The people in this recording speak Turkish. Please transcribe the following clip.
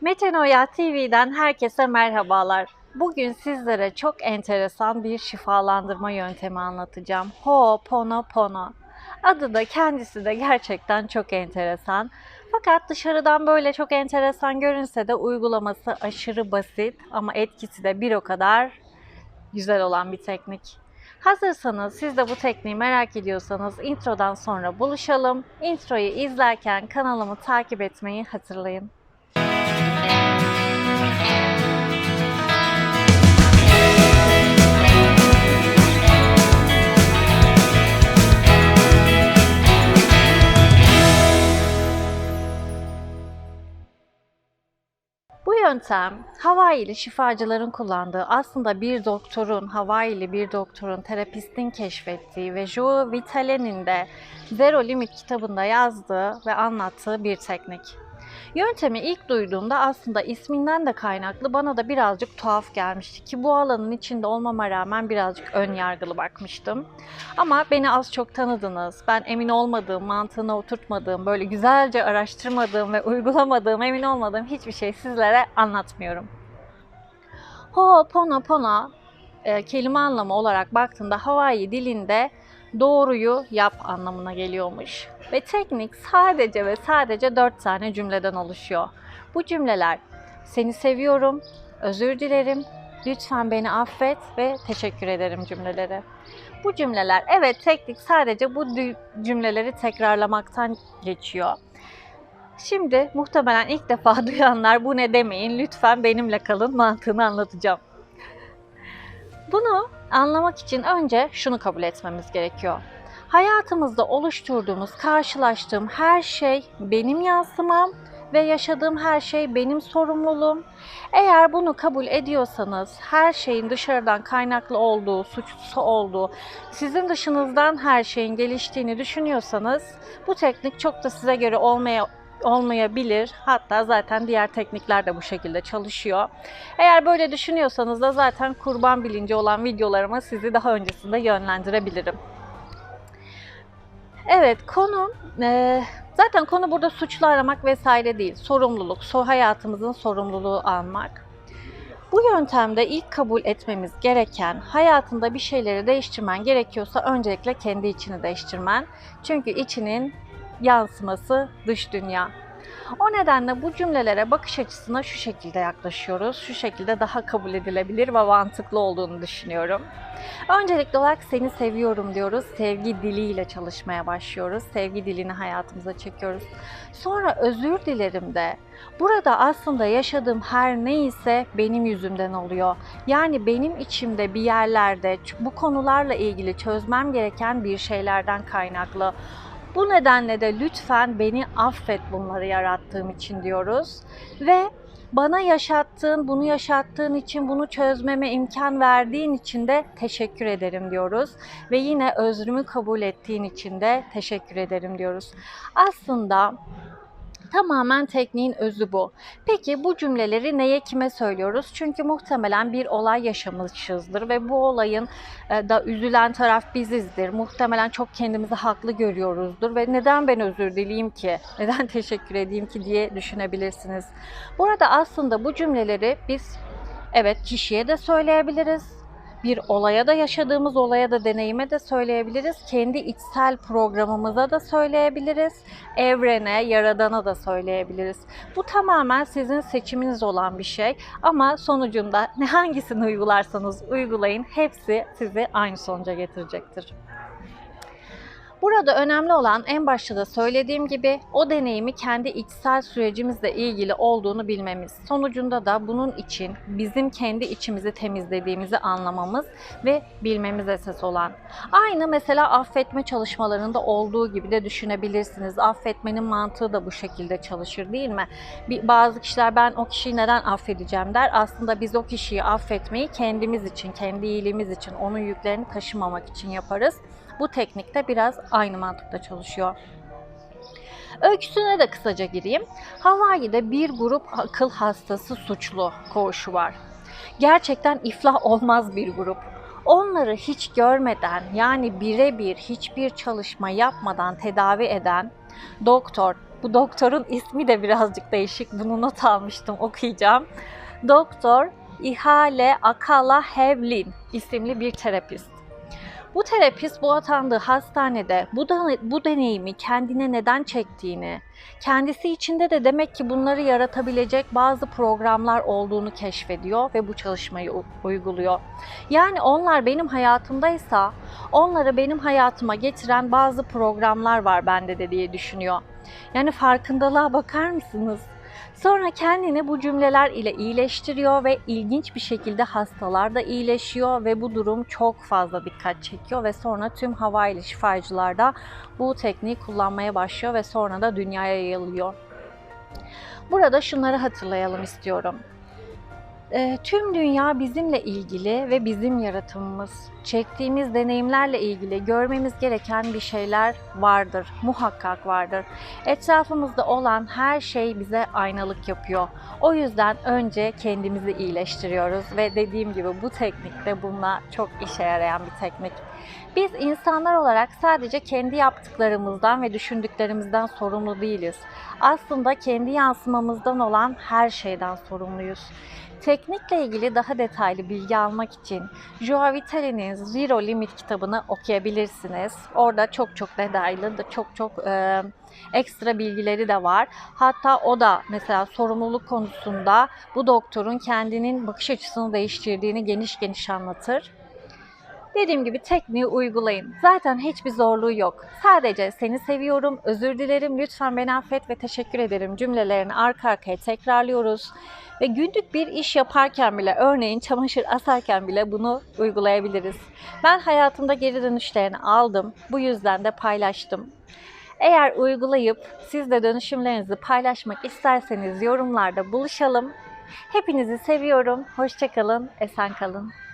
Metanoya TV'den herkese merhabalar. Bugün sizlere çok enteresan bir şifalandırma yöntemi anlatacağım. Ho'oponopono. Adı da kendisi de gerçekten çok enteresan. Fakat dışarıdan böyle çok enteresan görünse de uygulaması aşırı basit ama etkisi de bir o kadar güzel olan bir teknik. Hazırsanız siz de bu tekniği merak ediyorsanız introdan sonra buluşalım. Introyu izlerken kanalımı takip etmeyi hatırlayın. Yöntem Hawaii'li şifacıların kullandığı aslında bir doktorun, Hawaii'li bir doktorun, terapistin keşfettiği ve Joe Vitale'nin de Zero Limit kitabında yazdığı ve anlattığı bir teknik. Yöntemi ilk duyduğumda aslında isminden de kaynaklı bana da birazcık tuhaf gelmişti ki bu alanın içinde olmama rağmen birazcık ön yargılı bakmıştım. Ama beni az çok tanıdınız. Ben emin olmadığım, mantığına oturtmadığım, böyle güzelce araştırmadığım ve uygulamadığım, emin olmadığım hiçbir şey sizlere anlatmıyorum. Ho'oponopono e, kelime anlamı olarak baktığında Hawaii dilinde doğruyu yap anlamına geliyormuş. Ve teknik sadece ve sadece 4 tane cümleden oluşuyor. Bu cümleler seni seviyorum, özür dilerim, lütfen beni affet ve teşekkür ederim cümleleri. Bu cümleler evet teknik sadece bu cümleleri tekrarlamaktan geçiyor. Şimdi muhtemelen ilk defa duyanlar bu ne demeyin lütfen benimle kalın mantığını anlatacağım. Bunu anlamak için önce şunu kabul etmemiz gerekiyor. Hayatımızda oluşturduğumuz, karşılaştığım her şey benim yansımam ve yaşadığım her şey benim sorumluluğum. Eğer bunu kabul ediyorsanız, her şeyin dışarıdan kaynaklı olduğu, suçlusu olduğu, sizin dışınızdan her şeyin geliştiğini düşünüyorsanız bu teknik çok da size göre olmaya olmayabilir. Hatta zaten diğer teknikler de bu şekilde çalışıyor. Eğer böyle düşünüyorsanız da zaten kurban bilinci olan videolarıma sizi daha öncesinde yönlendirebilirim. Evet konu e, zaten konu burada suçlu aramak vesaire değil. Sorumluluk, so hayatımızın sorumluluğu almak. Bu yöntemde ilk kabul etmemiz gereken hayatında bir şeyleri değiştirmen gerekiyorsa öncelikle kendi içini değiştirmen. Çünkü içinin yansıması dış dünya. O nedenle bu cümlelere bakış açısına şu şekilde yaklaşıyoruz. Şu şekilde daha kabul edilebilir ve mantıklı olduğunu düşünüyorum. Öncelikli olarak seni seviyorum diyoruz. Sevgi diliyle çalışmaya başlıyoruz. Sevgi dilini hayatımıza çekiyoruz. Sonra özür dilerim de burada aslında yaşadığım her neyse benim yüzümden oluyor. Yani benim içimde bir yerlerde bu konularla ilgili çözmem gereken bir şeylerden kaynaklı. Bu nedenle de lütfen beni affet bunları yarattığım için diyoruz. Ve bana yaşattığın, bunu yaşattığın için, bunu çözmeme imkan verdiğin için de teşekkür ederim diyoruz. Ve yine özrümü kabul ettiğin için de teşekkür ederim diyoruz. Aslında Tamamen tekniğin özü bu. Peki bu cümleleri neye kime söylüyoruz? Çünkü muhtemelen bir olay yaşamışızdır ve bu olayın e, da üzülen taraf bizizdir. Muhtemelen çok kendimizi haklı görüyoruzdur ve neden ben özür dileyim ki, neden teşekkür edeyim ki diye düşünebilirsiniz. Burada aslında bu cümleleri biz evet kişiye de söyleyebiliriz, bir olaya da yaşadığımız olaya da deneyime de söyleyebiliriz. Kendi içsel programımıza da söyleyebiliriz. Evrene, yaradana da söyleyebiliriz. Bu tamamen sizin seçiminiz olan bir şey ama sonucunda ne hangisini uygularsanız uygulayın hepsi sizi aynı sonuca getirecektir. Burada önemli olan en başta da söylediğim gibi o deneyimi kendi içsel sürecimizle ilgili olduğunu bilmemiz. Sonucunda da bunun için bizim kendi içimizi temizlediğimizi anlamamız ve bilmemiz esas olan. Aynı mesela affetme çalışmalarında olduğu gibi de düşünebilirsiniz. Affetmenin mantığı da bu şekilde çalışır değil mi? Bir, bazı kişiler ben o kişiyi neden affedeceğim der. Aslında biz o kişiyi affetmeyi kendimiz için, kendi iyiliğimiz için, onun yüklerini taşımamak için yaparız. Bu teknikte biraz aynı mantıkta çalışıyor. Öyküsüne de kısaca gireyim. Hawaii'de bir grup akıl hastası suçlu koğuşu var. Gerçekten iflah olmaz bir grup. Onları hiç görmeden yani birebir hiçbir çalışma yapmadan tedavi eden doktor, Bu doktorun ismi de birazcık değişik. Bunu not almıştım okuyacağım. Doktor İhale Akala Hevlin isimli bir terapist. Bu terapist bu atandığı hastanede bu, da, bu deneyimi kendine neden çektiğini, kendisi içinde de demek ki bunları yaratabilecek bazı programlar olduğunu keşfediyor ve bu çalışmayı uyguluyor. Yani onlar benim hayatımdaysa onları benim hayatıma getiren bazı programlar var bende de diye düşünüyor. Yani farkındalığa bakar mısınız? Sonra kendini bu cümleler ile iyileştiriyor ve ilginç bir şekilde hastalar da iyileşiyor ve bu durum çok fazla dikkat çekiyor ve sonra tüm havayla şifacılar da bu tekniği kullanmaya başlıyor ve sonra da dünyaya yayılıyor. Burada şunları hatırlayalım istiyorum. Eee, tüm dünya bizimle ilgili ve bizim yaratımımız. Çektiğimiz deneyimlerle ilgili görmemiz gereken bir şeyler vardır. Muhakkak vardır. Etrafımızda olan her şey bize aynalık yapıyor. O yüzden önce kendimizi iyileştiriyoruz ve dediğim gibi bu teknik de bununla çok işe yarayan bir teknik. Biz insanlar olarak sadece kendi yaptıklarımızdan ve düşündüklerimizden sorumlu değiliz. Aslında kendi yansımamızdan olan her şeyden sorumluyuz. Teknikle ilgili daha detaylı bilgi almak için Joao Vitale'nin Zero Limit kitabını okuyabilirsiniz. Orada çok çok detaylı çok çok e, ekstra bilgileri de var. Hatta o da mesela sorumluluk konusunda bu doktorun kendinin bakış açısını değiştirdiğini geniş geniş anlatır. Dediğim gibi tekniği uygulayın. Zaten hiçbir zorluğu yok. Sadece seni seviyorum, özür dilerim, lütfen beni affet ve teşekkür ederim cümlelerini arka arkaya tekrarlıyoruz. Ve günlük bir iş yaparken bile, örneğin çamaşır asarken bile bunu uygulayabiliriz. Ben hayatımda geri dönüşlerini aldım. Bu yüzden de paylaştım. Eğer uygulayıp siz de dönüşümlerinizi paylaşmak isterseniz yorumlarda buluşalım. Hepinizi seviyorum. Hoşçakalın, esen kalın.